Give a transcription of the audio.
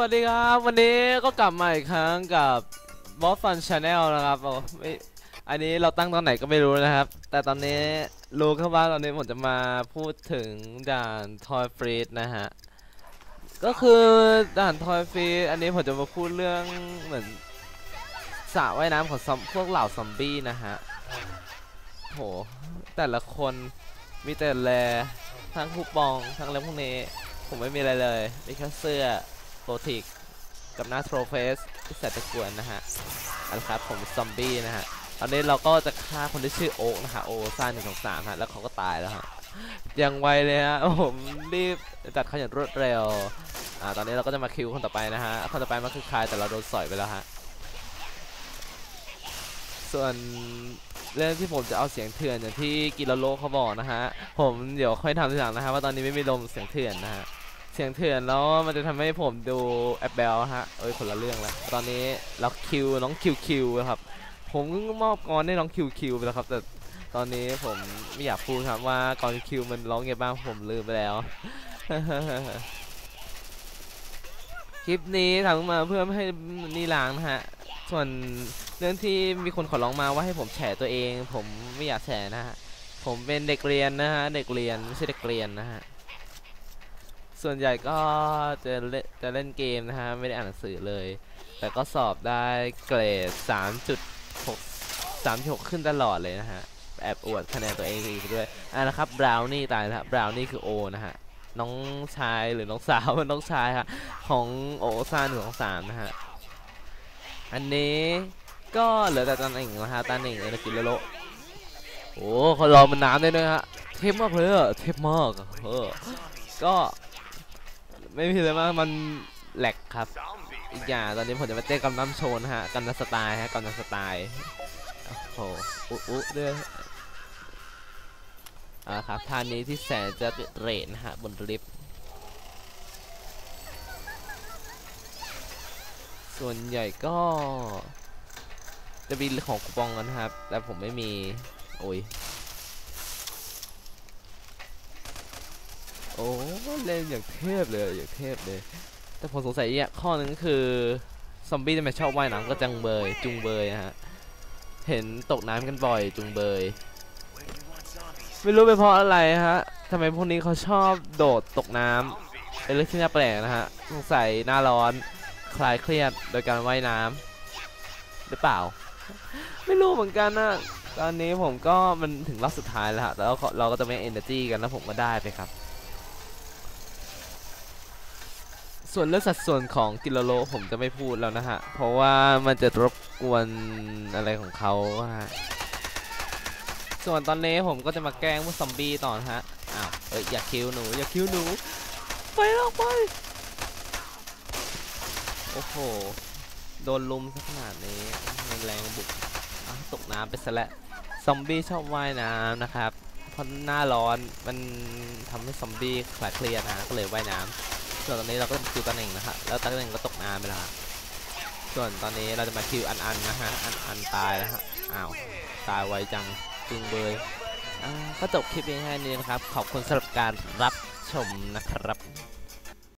วัสดีครับ วันนี้ก็กลับมาอีกครั้งกับบอสฟันชาแนลนะครับโอ้ไม่อันนี้เราตั้งตอนไหนก็ไม่รู้นะครับ แต่ตอนนี้รู้แค่ว่าตอนนี้ผมจะมาพูดถึงด่านทอยฟรีดนะฮะ ก็คือด่านทอยฟรีดอันนี้ผมจะมาพูดเรื่องเหมือนสระว่ายน้ำของพวกเหล่าซอมบี้นะฮะโหแต่ละคนมีแต่แลทั้งคูปองทั้งอะไรพวกนี้ ผมไม่มีอะไรเลยมีแค่เสื้อ โปรติกกับหน้าโทรเฟสที่ใส่ตะกวนนะฮะอันครับผมซอมบี้นะฮะตอนนี้เราก็จะฆ่าคนที่ชื่อโอ๊กนะฮะโอซ่าหนึ่งสองสามฮะแล้วเขาก็ตายแล้วฮะยังไวเลยฮะผมรีบจัดเขาอย่างรวดเร็วอ่าตอนนี้เราก็จะมาคิวคนต่อไปนะฮะคนต่อไปมันคือใครแต่เราโดนสอยไปแล้วฮะส่วนเรื่องที่ผมจะเอาเสียงเถื่อนอย่างที่กิโลโลเขาบอกนะฮะผมเดี๋ยวค่อยทำทีหลังนะฮะว่าตอนนี้ไม่มีลมเสียงเถื่อนนะฮะ เสียงเถื่อนแล้วมันจะทำให้ผมดูแอปเบลฮะ เอ้ยคนละเรื่องล้วตอนนี้เราคิวน้องคิวคิวครับ ผมมอบกรให้น้องคิวคิวไปแล้วครับแต่ตอนนี้ผมไม่อยากพูดครับว่ากรคิวมันร้องไงบ้างผมลืมไปแล้ว คลิปนี้ทำมาเพื่อไม่ให้นี่ล้างนะฮะ ส่วนเรื่องที่มีคนขอร้องมาว่าให้ผมแฉตัวเอง ผมไม่อยากแฉนะฮะ ผมเป็นเด็กเรียนนะฮะ เด็กเรียนไม่ใช่เด็กเรียนนะฮะ ส่วนใหญ่ก็จะเล่นจะเล่นเกมนะฮะ ไม่ได้อ่านหนังสือเลย แต่ก็สอบได้เกรด 3.6 3.6 ขึ้นตลอดเลยนะฮะ แอบอวดคะแนนตัวเองอีกด้วย อะนะครับบราวนี่ตายแล้วบราวนี่คือโอนะฮะ น้องชายหรือน้องสาวน้องชายฮะ ของโอซาหนึ่งของสามนะฮะ อันนี้ก็เหลือแต่ตันเองนะฮะตันเองเอลกิโลโลโอ้เขารอมันน้ำได้ด้วยฮะ เทพมากเลยอะเทพมากอะเออก็ ไม่มีอะไรมามันแหลกครับอีกอย่างตอนนี้ผมจะมาเต้นกำน้ำโชว์นะฮะกำน้ำสไตล์ฮะกำน้ำสไตล์โอ้โหอุ๊อุ๊ด้วยอ่าครับท่านี้ที่แสนจะเรนะฮะบนลิฟต์ส่วนใหญ่ก็จะมีของคูปองกันนะครับ แต่ผมไม่มี โอ้ย โอ้เล่นอย่างเทพเลยอย่างเทพเลย แต่ผมสงสัยอีกข้อนึงคือซอมบี้ทำไมชอบว่ายน้ำก็จังเบยจุงเบยฮะเห็นตกน้ำกันบ่อยจุงเบย ไม่รู้เป็นเพราะอะไรฮะทำไมพวกนี้เขาชอบโดดตกน้ำเป็นเรื่องที่น่าแปลกนะฮะสงสัยหน้าร้อนคลายเครียดโดยการว่ายน้ำหรือเปล่า ไม่รู้เหมือนกันนะตอนนี้ผมก็มันถึงรอบสุดท้ายแล้วฮะแล้วเราก็จะไม่เอเนอร์จีกันแล้วผมก็ได้ไปครับ ส่วนเรื่องสัดส่วนของกิโลโลผมจะไม่พูดแล้วนะฮะ เพราะว่ามันจะรบกวนอะไรของเขาฮะ ส่วนตอนนี้ผมก็จะมาแกล้งพวกซอมบี้ต่อนะฮะ อ้าวเอ้ยอย่าคิวหนูอย่าคิวหนู ไปแล้วไป โอ้โห โดนลุมขนาดนี้แรงบุกตกน้ำไปซะแล้วซอมบี้ชอบว่ายน้ำนะครับ เพราะหน้าร้อนมันทำให้ซอมบี้คลายเครียดนะฮะก็เลยว่ายน้ำ ส่วนตอนนี้เราก็คิวตันหนึ่งนะฮะ แล้วตันหนึ่งก็ตกน้ำไปละส่วนตอนนี้เราจะมาคิวอันอันนะฮะ อันอันตายแล้วฮะ อ้าว ตายไวจังจึงเบยอ่าก็จบคลิปเพียงแค่นี้นะครับ ขอบคุณสำหรับการรับชมนะครับ